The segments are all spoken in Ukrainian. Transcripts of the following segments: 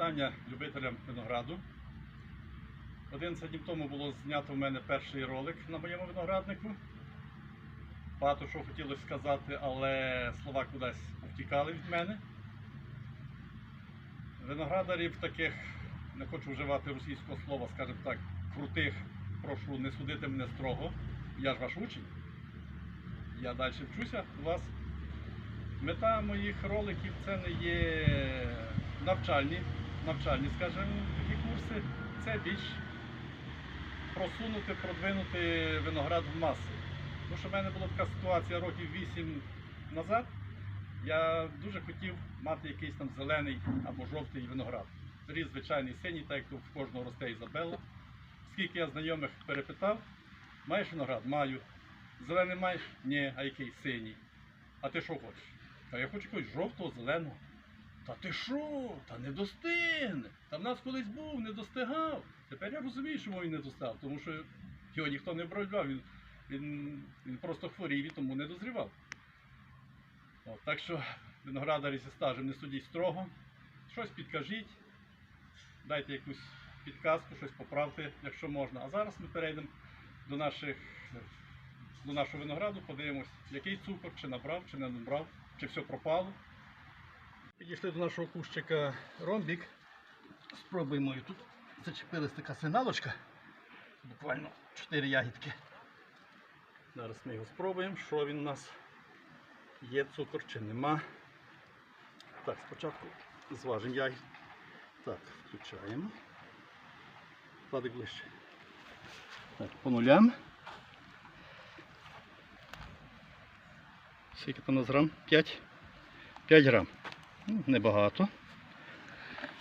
вітання любителям винограду. 11 днів тому було знято в мене перший ролик на моєму винограднику. Багато що хотілося сказати, але слова кудись втікали від мене. Виноградарів таких, не хочу вживати російського слова, скажімо так, крутих, прошу не судити мене строго. Я ж ваш учень. Я далі вчуся у вас. Мета моїх роликів це не є навчальні, навчальні, скажімо, такі курси. Це більш просунути, продвинути виноград в маси. Тому що в мене була така ситуація років 8 назад. Я дуже хотів мати якийсь там зелений або жовтий виноград. Різ звичайний синій, так як в кожного росте Ізабелла. Скільки я знайомих перепитав, маєш виноград? Маю. Зелений маєш? Ні, а який синій. А ти що хочеш? Та я хочу якогось жовтого, зеленого. Та ти що? Та не достигне. Та в нас колись був, не достигав. Тепер я розумію, чому він не достав, тому що його ніхто не обробляв, він, він, він просто хворів і тому не дозрівав. От, так що виноградарі зі стажем не судіть строго. Щось підкажіть, дайте якусь підказку, щось поправте, якщо можна. А зараз ми перейдемо до наших до нашого винограду, подивимось, який цукор, чи набрав, чи не набрав, чи все пропало. Підійшли до нашого кущика ромбік. Спробуємо і тут. Зачепилась така сигналочка. Буквально 4 ягідки. Зараз ми його спробуємо, що він у нас є цукор чи нема. Так, спочатку зважимо ягід. Так, включаємо. Кладик ближче. Так, по нулям. Скільки там у нас грам? 5? 5 грам. Ну, небагато.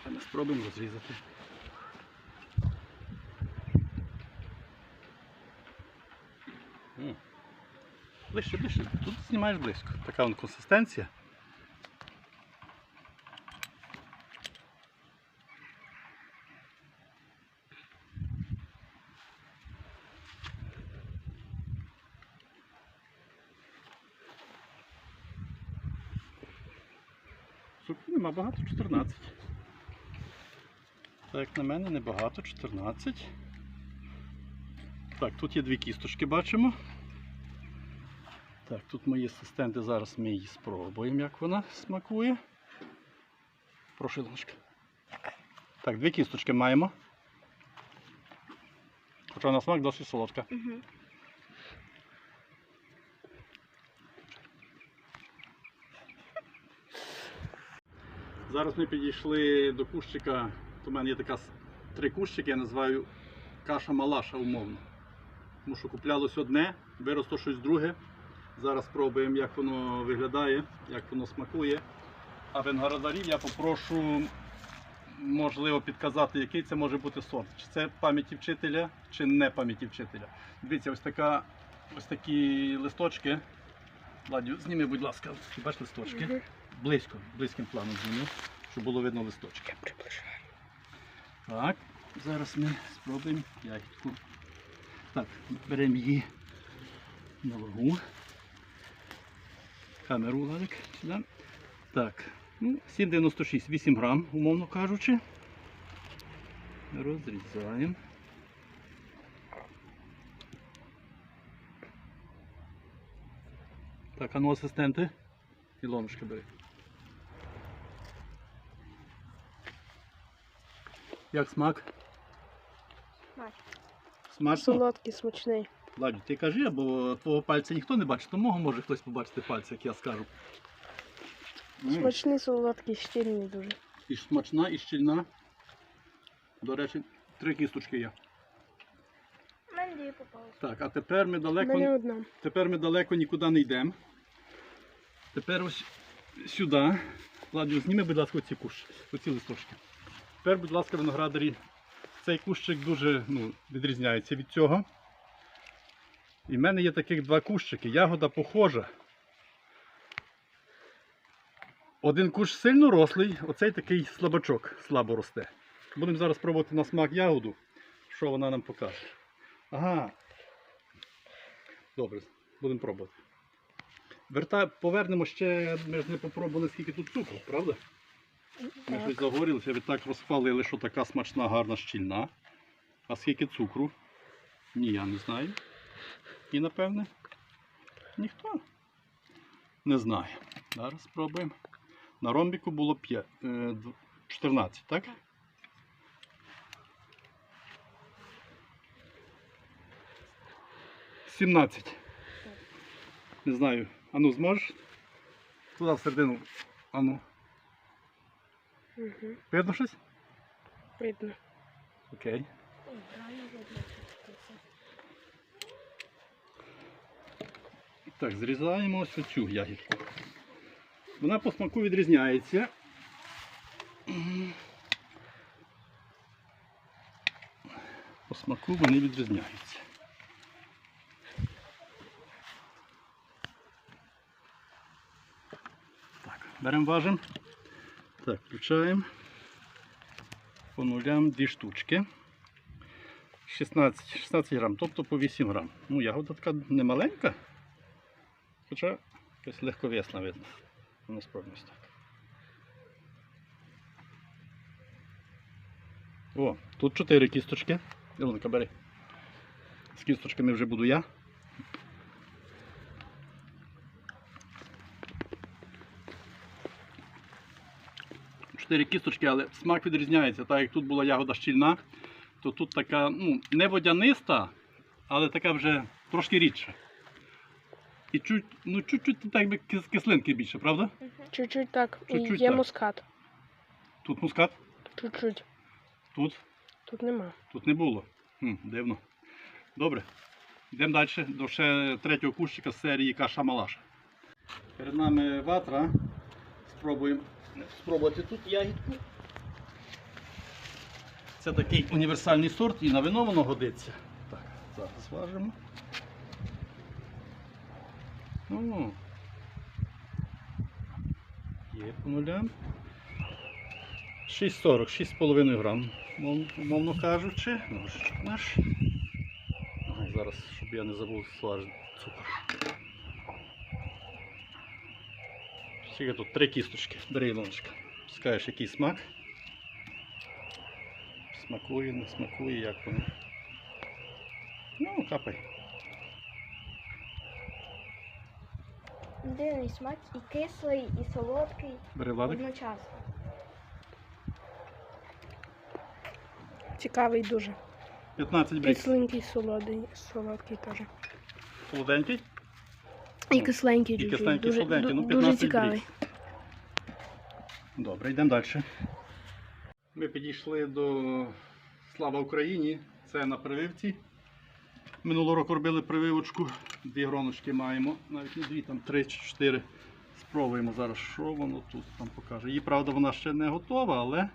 Але спробуємо розрізати. Ближче, ближче. Тут знімаєш близько. Така вон консистенція. Цукру нема багато 14. Так, як на мене небагато, 14. Так, тут є дві кісточки, бачимо. Так, тут мої асистенти, зараз ми її спробуємо, як вона смакує. Прошу, Ілоночка. Так, дві кісточки маємо. Хоча на смак досить солодка. Угу. Зараз ми підійшли до кущика. У мене є така три кущики, я називаю каша-малаша умовно. Тому що куплялось одне, виросло щось друге. Зараз спробуємо, як воно виглядає, як воно смакує. А виноградарів я попрошу, можливо, підказати, який це може бути сорт. Чи це пам'яті вчителя, чи не пам'яті вчителя. Дивіться, ось така, ось такі листочки. Ладю, зніми, будь ласка, бачиш листочки близько, близьким планом зніми, щоб було видно листочки. Так, зараз ми спробуємо ягідку. Так, беремо її на вагу. Камеру Владик, сюди. Так, ну, 7,96, 8 грам, умовно кажучи. Розрізаємо. Так, а ну асистенти. Ілонушки бери. Як смак? Смачно? Солодкий, смачний. Ладю, ти кажи, бо твого пальця ніхто не бачить, то мого може хтось побачити пальця, як я скажу. М, Смачний, солодкий, щільний дуже. І смачна, і щільна. До речі, три кісточки є. У мене дві попалися. Так, а тепер ми У далеко, мене одна. тепер ми далеко нікуди не йдемо. Тепер ось сюди. Ладю, зніми, будь ласка, оці куш, оці листочки. Тепер, будь ласка, виноградарі, цей кущик дуже ну, відрізняється від цього. І в мене є таких два кущики. Ягода похожа. Один кущ сильно рослий, оцей такий слабачок, слабо росте. Будемо зараз пробувати на смак ягоду, що вона нам покаже. Ага. Добре, будемо пробувати. Верта... Повернемо ще, ми ж не попробували, скільки тут цукру, правда? Ми щось заговорилися, ви так розхвалили, що така смачна, гарна, щільна. А скільки цукру? Ні, я не знаю. І напевне ніхто не знає. Зараз спробуємо. На ромбіку було 5, 14, так? Сімнадцять. Не знаю. Ану, зможеш? Туди всередину. Ану. Угу. Видно щось? Видно. Окей. Так, зрізаємо ось цю ягідку. Вона по смаку відрізняється. По смаку вони відрізняються. Так, беремо важимо. Так, включаємо. По нулям дві штучки. 16, 16 грам, тобто по 8 грам. Ну, ягода така не маленька, хоча якась легковесна видно. Спробуємо так. О, тут 4 кісточки. Ілонка, бери. З кісточками вже буду я. Чотири кісточки, але смак відрізняється. Так як тут була ягода щільна, то тут така, ну, не водяниста, але така вже трошки рідша. І чуть, ну, чуть-чуть так би кислинки більше, правда? Чуть-чуть так. І Чуть-чуть є так. мускат. Тут мускат, Чуть-чуть. тут, Тут нема. тут не було. Хм, дивно. Добре. Йдемо далі до ще третього кущика з серії Каша Малаша. Перед нами ватра. Спробуємо спробувати тут ягідку. Це такий універсальний сорт і на вино воно годиться. Так, зараз важимо. О, є по нулям. 6,40, 6,5 грам, мов- умовно кажучи. Ножичок наш. Зараз, щоб я не забув слажити цукор. Скільки тут три кісточки. Бери Ілоночка. Скажеш, який смак. Смакує, не смакує, як воно. Ну, капай. Дивний смак і кислий, і солодкий Бери ладик. одночасно. Цікавий дуже. 15 брік. Кисленький, солодий, солодкий теж. Солоденький. І кисленький І кисленький, дуже, солоденький. Ну, 15 дуже цікавий. Добре, йдемо далі. Ми підійшли до Слава Україні. Це на прививці. Минулого року робили прививочку. Дві гроночки маємо. Навіть не дві, там три чи чотири. Спробуємо зараз, що воно тут нам покаже. Її, правда, вона ще не готова, але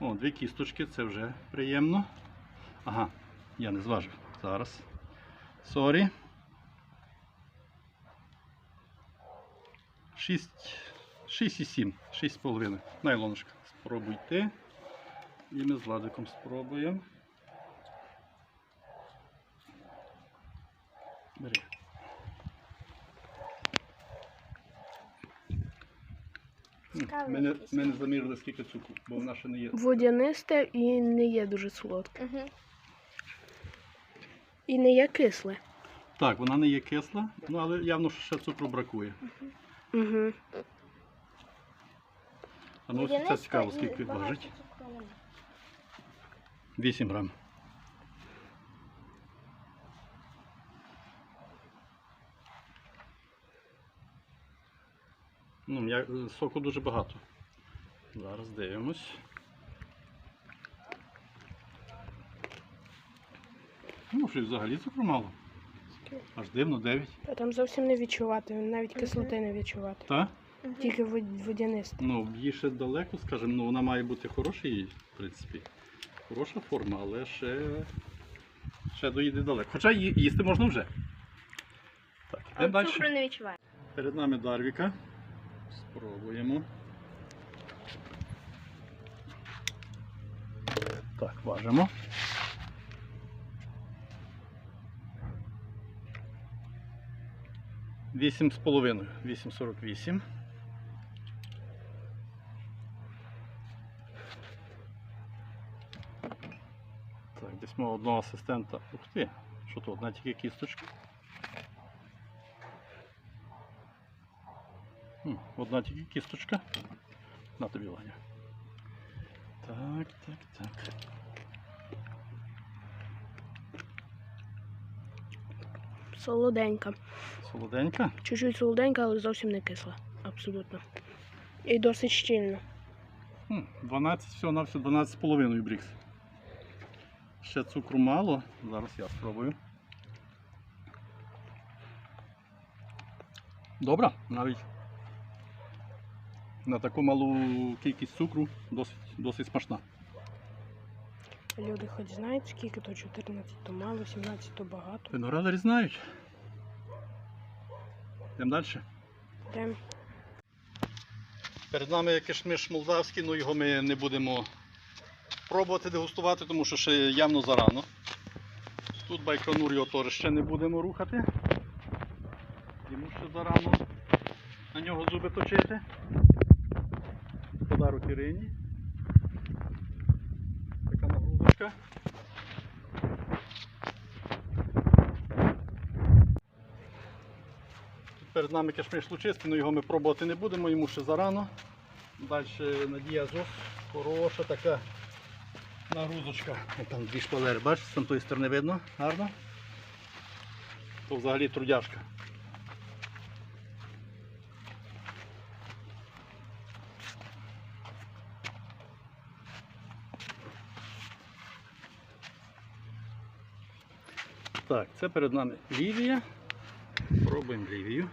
о, дві кісточки, це вже приємно. Ага, я не зважив. Зараз. Сорі. 6,7, 6,5. Найлоночка. Спробуйте. І ми з Владиком спробуємо. Бери. М, Цікавий Ми не, якийсь ми не замірили скільки цукру, бо вона ще не є. Водянисте і не є дуже солодке. Угу. І не є кисле. Так, вона не є кисла, ну але явно що ще цукру бракує. Угу. А ну ось це цікаво, скільки важить. 8 грам. Ну, я, соку дуже багато. Зараз дивимось. Ну, щось взагалі цукру мало. Аж дивно, 9. А там зовсім не відчувати, навіть кислоти не відчувати. Так? Тільки вод- водянисте. Ну, їй ще далеко, скажімо, ну вона має бути хороша їй, в принципі. Хороша форма, але ще, ще доїде далеко. Хоча їсти можна вже. Так, йдемо далі. Цукру не відчуваю. Перед нами Дарвіка. Спробуємо. Так, важимо. 8,5, 8,48. Так, десь мав одного асистента. Ух ти, що тут одна тільки кісточка. Одна тільки кісточка. На тобі Ваня. Так, так, так. Солоденька. Солоденька. Чуть-чуть солоденька, але зовсім не кисла. Абсолютно. І досить щільно. 12, всього на все 12,5 брікс. Ще цукру мало. Зараз я спробую. Добре, навіть на таку малу кількість цукру досить, досить смачна. Люди хоч знають, скільки то 14, то мало, 17, то багато. Виноградарі знають. Йдемо далі. Де? Перед нами кишмиш молдавський, але його ми не будемо пробувати дегустувати, тому що ще явно зарано. Тут байконур його теж ще не будемо рухати. Йому ще зарано на нього зуби точити. Подарок Ірині. Така Тут перед нами кишмиш лучистий, але його ми пробувати не будемо, йому ще зарано. Далі Надія Зос, хороша така нагрузочка. Там дві шпалери, бачиш, з тої сторони видно, гарно. То взагалі трудяшка. Так, це перед нами Лівія. Пробуємо Лівію.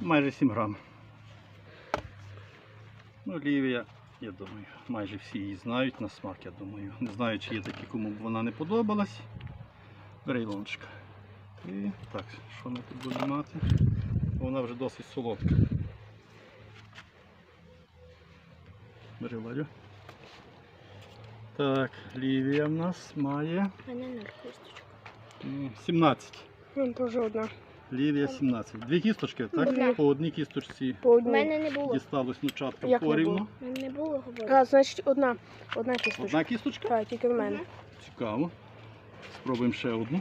Майже 7 грам. Ну, Лівія, я думаю, майже всі її знають на смак, я думаю. Не знаю, чи є такі, кому б вона не подобалась. Брейлончика. І так, що ми тут будемо мати? Вона вже досить солодка. Бери Владю. Так, Лівія в нас має Мене на кісточку. 17. Він теж одна. Лівія 17. Дві кісточки, так? Одна. По одній кісточці По У одній. мене не було. дісталось внучатка Як не порівну. було? У мене не було говорити. А, значить, одна. Одна кісточка. Одна кісточка? Так, тільки в мене. Цікаво. Спробуємо ще одну.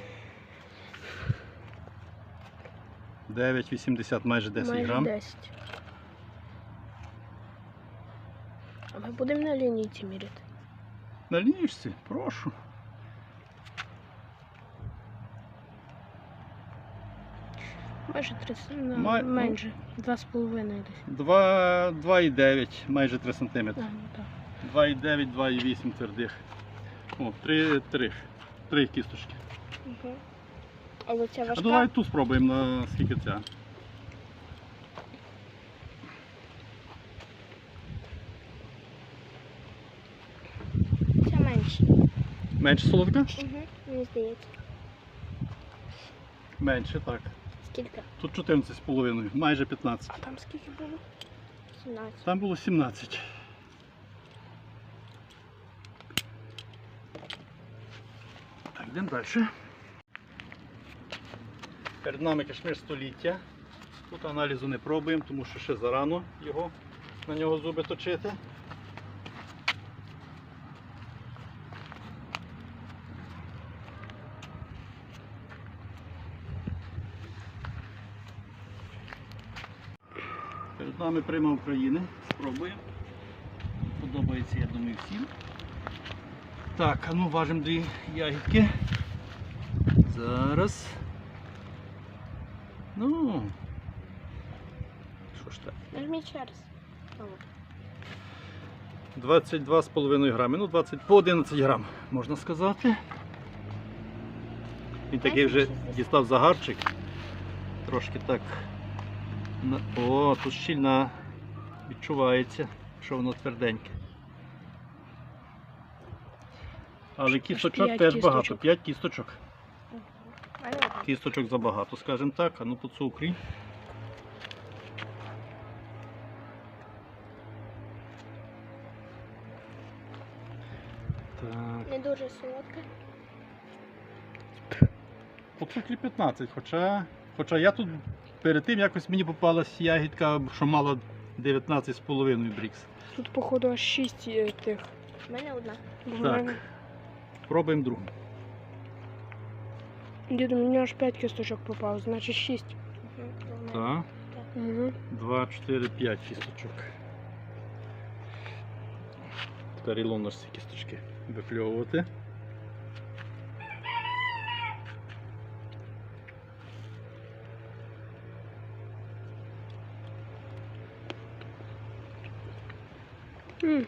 9,80, майже 10 Майже грам. 10. А ми будемо на лінійці міряти. На лінійці, прошу. Майже 30, ну, Май- ну. менше. Два з половиною десь. 2,9, майже 3 см. А, ну так. 2,9, 2,8 твердих. О, 3, 3, 3 кісточки. Угу. Але А важка. давай ту спробуємо на скільки ця. Це менше. Менше солодка? Угу. Мені здається. Менше, так. Скільки? Тут 14,5, майже 15. А там скільки було? 17. Там було 17. Так, йдемо далі. Перед нами кишмиш століття. Тут аналізу не пробуємо, тому що ще зарано його, на нього зуби точити. Нами прима України. Спробуємо. Подобається, я думаю, всім. Так, а ну важимо дві ягідки. Зараз. Ну. Що ж так? Нажміть ще раз. 22,5 грами. Ну, 20 по 11 грам, можна сказати. Він такий вже дістав загарчик. Трошки так. О, тут щільна відчувається, що воно тверденьке. Але кісточок теж багато. 5 кісточок. Кісточок забагато, скажімо так. А ну по цукрі. Так. Не дуже солодка. По цукрі 15, хоча, хоча я тут перед тим якось мені попалась ягідка, що мала 19,5 брікс. Тут, походу, аж 6 е, тих. У мене одна. Так. Пробуємо другу. Діду, мені аж 5 кісточок попало, значить 6. Мгм. Так. Угу. 2, 4, 5 кісточок. Тепер Ілона ж ці кісточки випльовувати.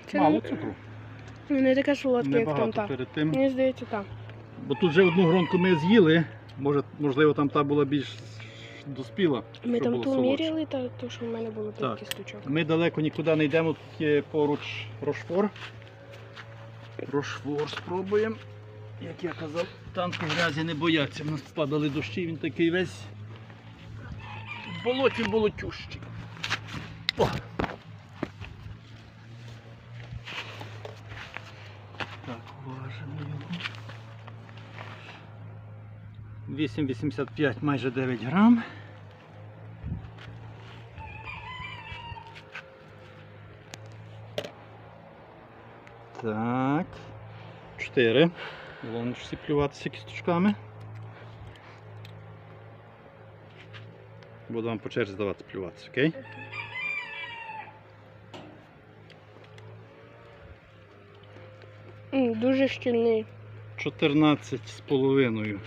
Це Мало не, цукру. не таке солодке, як там Небагато та. перед тим. Мені здається, там. Бо тут вже одну гронку ми з'їли. Може, можливо, там та була більш доспіла. Ми щоб там було ту солодше. міряли, та то, що в мене було 5 Так. кісточок. Ми далеко нікуди не йдемо, тут є поруч рошфор. Рошфор спробуємо. Як я казав, танку грязі не бояться. У нас падали дощі, він такий весь в болоті болотющий. О! Так, уважимо його. 8,85, майже 9 грам. Так. Чотири. Головне всі плюватися кісточками. Буду вам по черзі давати плюватися, окей? Дуже щільний. 14 з половиною.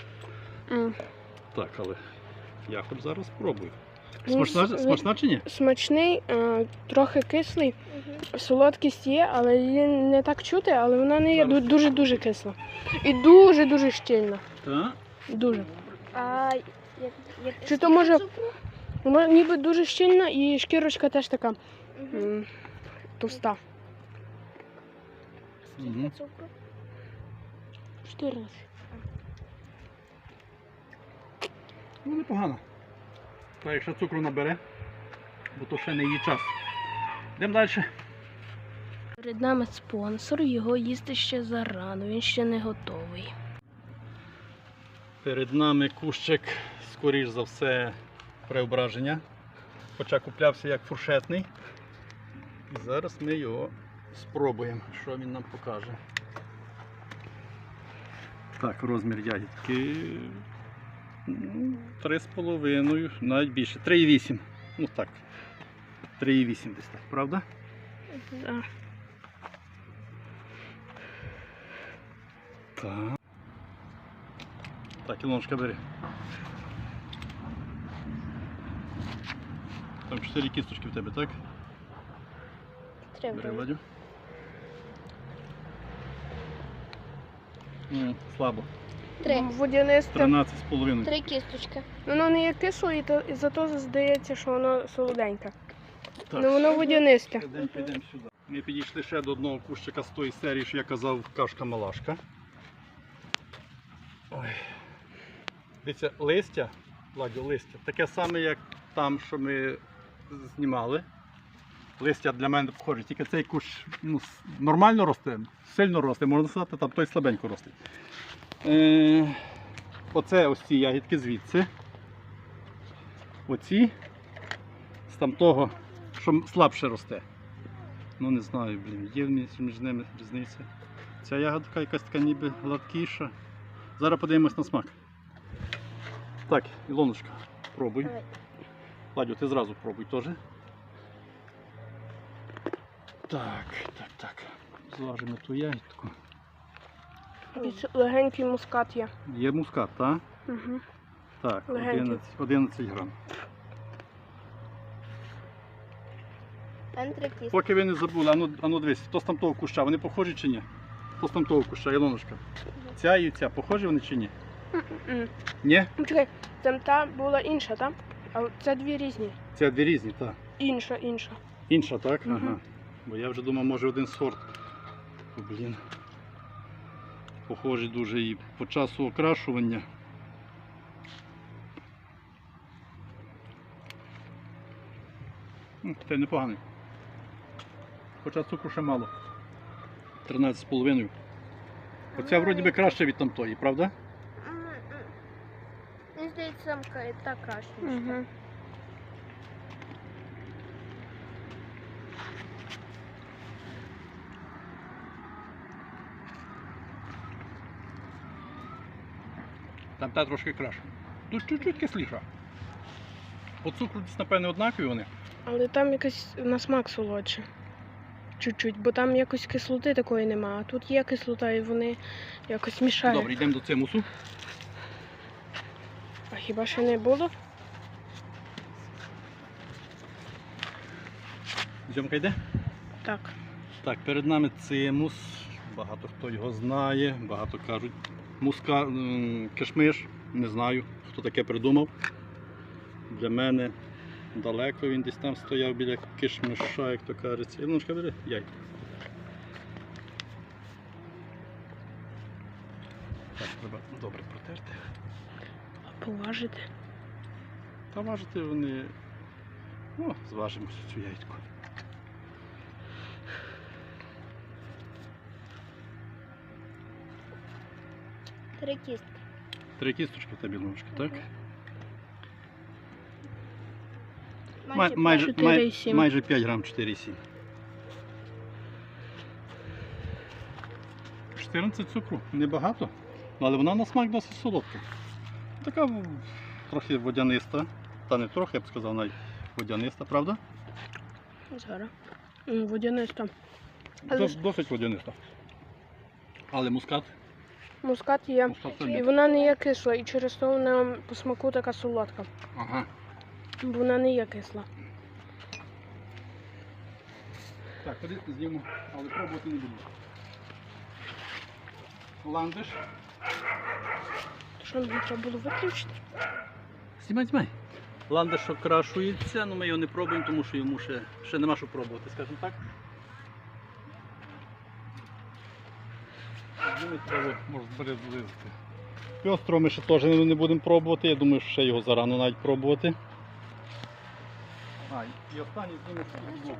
Так, але я хоч зараз спробую. Ну, Смачна, смачна чи ні? Смачний, е, трохи кислий, солодкість є, але її не так чути, але вона не є дуже-дуже кисла. І дуже-дуже щільна. Так. Дуже. А як, як Чи то може- цукру? Ніби дуже щільна і шкірочка теж така м, товста. Скільки Мгм. цукру? 14. Ну, непогано. Так, якщо цукру набере, бо то ще не її час. Йдемо далі. Перед нами спонсор, його їсти ще зарано, він ще не готовий. Перед нами кущик, скоріш за все, преображення. Хоча куплявся як фуршетний. І зараз ми його спробуємо, що він нам покаже. Так, розмір ягідки. Ну, 3,5, навіть більше. 3,8. Ну так. 3,8 десь так, правда? Так. Так. Так, Ілоночка, бери. Там 4 кісточки в тебе, так? Треба. Бери, Владю. Ну, слабо. Три. Водянисте. 13,5. Три кісточки. Воно не є кисле, і, то, і зато здається, що воно солоденьке. Так. Ну воно водянисте. Підемо, підемо сюди. Ми підійшли ще до одного кущика з тої серії, що я казав, кашка-малашка. Ой. Дивіться, листя, Владю, листя, таке саме, як там, що ми знімали. Листя для мене похоже, тільки цей кущ ну, нормально росте, сильно росте, можна сказати, там той слабенько росте. Е, оце ось ці ягідки звідси. Оці з там того, що слабше росте. Ну не знаю, блін, є між, між ними різниця. Ця ягодка якась така ніби гладкіша. Зараз подивимось на смак. Так, Ілоночка, пробуй. Ладю, ти зразу пробуй теж. Так, так, так. Злажимо ту ягідку. Якийсь легенький мускат є. Є мускат, так? Угу. Так, Легенький. 11, 11 грам. Кісточки. Поки ви не забули, ану, ану дивись, хто з там того куща, вони похожі чи ні? Хто з там того куща, Ілоночка? Ця і ця, похожі вони чи ні? Ні? Ну, чекай, там та була інша, так? А це дві різні. Це дві різні, так. Інша, інша. Інша, так? Ага. Бо я вже думав, може один сорт. О, Блін. Похожий дуже і по часу окрашування. Та й непоганий. Хоча цукру ще мало. 13,5. Оця вроді би краще від тамтої, правда? Мені здається, там ка- та краще. Угу. Там та трошки краще. Тут чуть-чуть кисліша. По цукру десь, напевне, однакові вони. Але там якось на смак солодше. Чуть-чуть, бо там якось кислоти такої нема. А тут є кислота і вони якось мішають. Добре, йдемо до цимусу. А хіба ще не було? Зйомка йде? Так. Так, перед нами цимус. Багато хто його знає, багато кажуть. Муска, кишмиш, не знаю, хто таке придумав. Для мене далеко він десь там стояв біля кишмиша, як то кажеться. Ілоночка, бери яйко. Так, треба добре протерти. А поважити. Та важити вони. Ну, зважимо цю яйцьку. Три кістки. Три кісточки та білоночки, так? Май- майже, май- майже 5 грам 4,7. 14 цукру, небагато, але вона на смак досить солодка. Така трохи водяниста. Та не трохи, я б сказав, навіть водяниста, правда? Зараз. Водяниста. Дос- Досить водяниста. Але мускат, Мускат є. І вона не є кисла, і через то вона по смаку така солодка. Ага. Бо вона не є кисла. Так, ходи зніму, але пробувати не буду. Ландиш. То що нам треба було виключити? Знімай, знімай. Ландиш окрашується, але ми його не пробуємо, тому що йому ще, ще нема що пробувати, скажімо так. Треба, може збери. Пьостро ми ще теж не будемо пробувати, я думаю, що ще його зарано навіть пробувати. А, і останній знімемо футбол.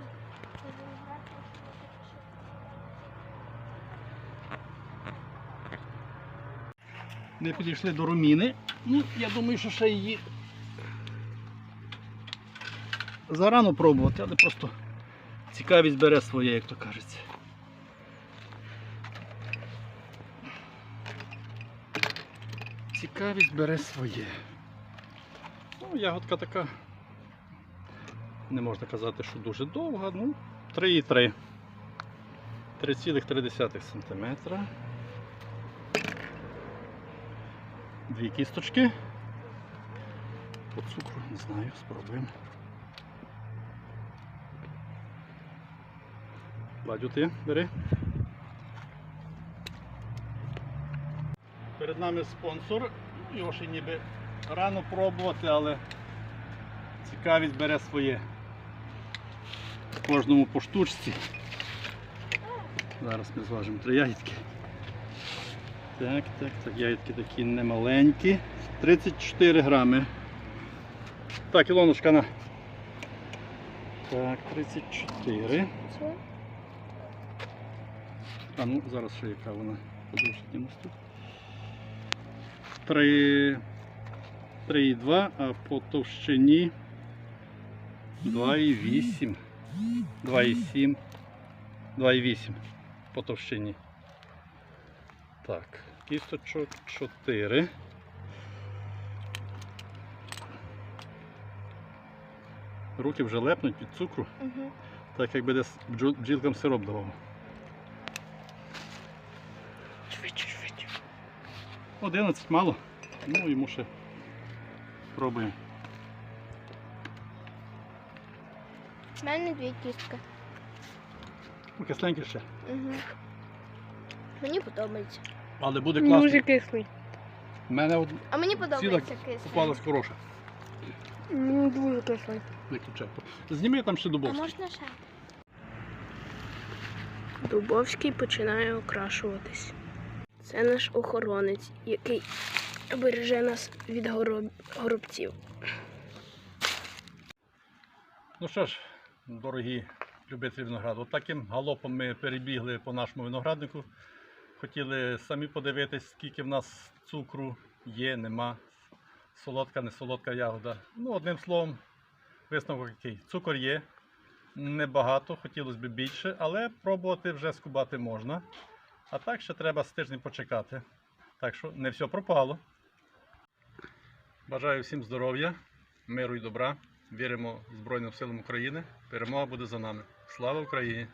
Ми підійшли до руміни. Ну, я думаю, що ще її зарано пробувати, але просто цікавість бере своє, як то кажеться. Цікавість бере своє. Ну, ягодка така. Не можна казати, що дуже довга, ну, 3,3. 3,3 см. Дві кісточки. По цукру, не знаю, спробуємо. Ладю ти, бери. Перед нами спонсор. Його ще ніби рано пробувати, але цікавість бере своє. Кожному по штучці. Зараз ми зважимо три ягідки. Так, так, так, ягідки такі немаленькі. 34 грами. Так, Ілоночка на. Так, 34. А ну, зараз ще яка вона подовжить мосту. 3. 3,2, а по товщині 2,8. 2,7. 2,8 по товщині. Так, кісточок 4. Руки вже лепнуть від цукру, Угу. так якби десь бджілкам сироп давав. 11 мало. Ну, йому ще пробуємо. У мене дві кістки. Ну, Кисленький ще. Угу. Мені подобається. Але буде класно. Дуже кислий. У мене от А мені подобається попалась хороша. М, Дуже кислий. Виключай. Зніми там ще А дубовський. можна ще? Дубовський починає окрашуватись. Це наш охоронець, який береже нас від гороб... горобців. Ну що ж, дорогі любителі винограду, от галопом ми перебігли по нашому винограднику. Хотіли самі подивитись, скільки в нас цукру є, нема. Солодка, не солодка ягода. Ну, одним словом, висновок який. Цукор є, небагато, хотілося б більше, але пробувати вже скубати можна. А так ще треба з тиждень почекати. Так що не все пропало. Бажаю всім здоров'я, миру і добра. Віримо Збройним силам України. Перемога буде за нами. Слава Україні!